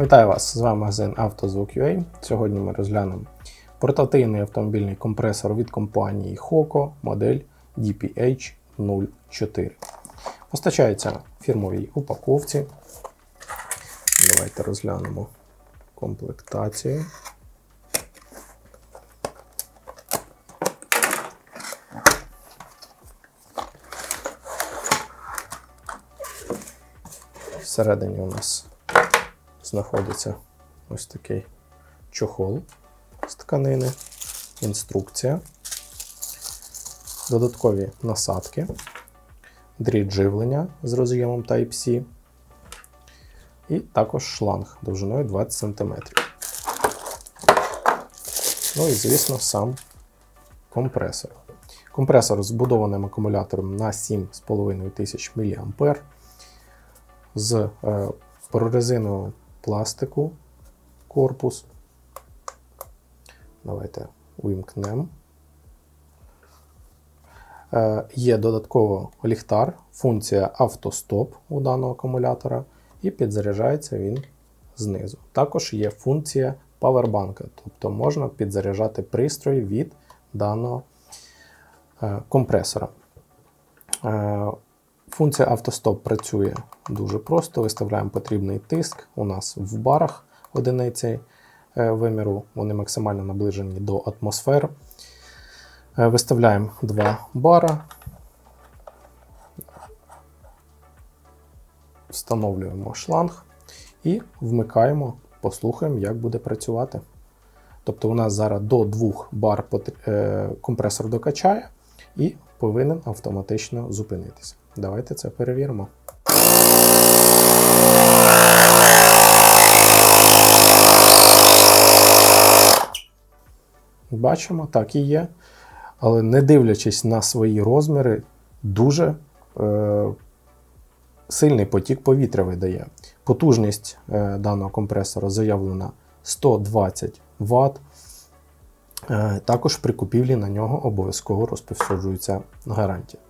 Вітаю вас! З вами магазин «Автозвук.UA». Сьогодні ми розглянемо портативний автомобільний компресор від компанії Hoco модель DPH04. Постачається в фірмовій упаковці. Давайте розглянемо комплектацію. Всередині у нас знаходиться ось такий чохол з тканини, інструкція, додаткові насадки, дріт живлення з роз'ємом Type-C і також шланг довжиною 20 см. Ну і, звісно, сам компресор. Компресор з збудованим акумулятором на 7,5 тисяч мА з е, прорезинового пластику корпус. Давайте увімкнемо. Е, Є додатково ліхтар, функція автостоп у даного акумулятора, і підзаряджається він знизу. Також є функція павербанка, тобто можна підзаряджати пристрій від даного е, компресора. Е, Функція автостоп працює дуже просто. Виставляємо потрібний тиск. У нас в барах одиниці е, виміру, вони максимально наближені до атмосфер. Е, Виставляємо 2 бара. Встановлюємо шланг і вмикаємо, послухаємо, як буде працювати. Тобто у нас зараз до 2 бар е, компресор докачає і повинен автоматично зупинитися. Давайте це перевіримо. Бачимо, так і є. Але не дивлячись на свої розміри, дуже е, сильний потік повітря видає. Потужність е, даного компресора заявлена 120 Вт. Е, також при купівлі на нього обов'язково розповсюджується гарантія.